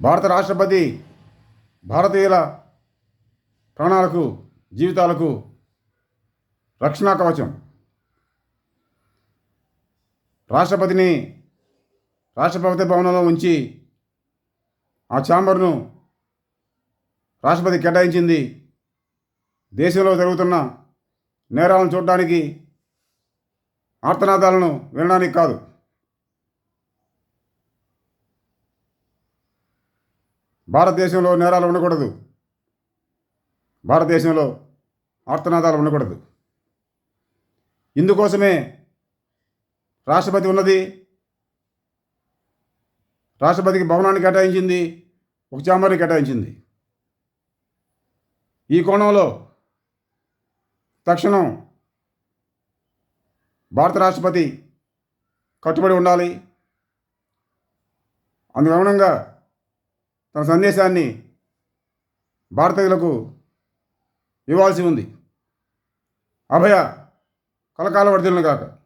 భారత రాష్ట్రపతి భారతీయుల ప్రాణాలకు జీవితాలకు రక్షణా కవచం. రాష్ట్రపతిని రాష్ట్రపతి భవనంలో ఉంచి ఆ ఛాంబర్ను రాష్ట్రపతి కేటాయించింది. దేశంలో జరుగుతున్న నేరాలను చూడడానికి ఆర్తనాదాలను వినడానికి కాదు. భారతదేశంలో నేరాలు ఉండకూడదు. భారతదేశంలో ఆర్తనాదాలు ఉండకూడదు. ఇందుకోసమే రాష్ట్రపతి ఉన్నది. రాష్ట్రపతికి భవనాన్ని కేటాయించింది. ఒక చాంబర్ని కేటాయించింది. ఈ కోణంలో తక్షణం భారత రాష్ట్రపతి కట్టుబడి ఉండాలి. అందుకనుగుణంగా తన సందేశాన్ని భారతీయులకు ఇవ్వాల్సి ఉంది. అభయ కలకాల వర్ధిల్లును కాక.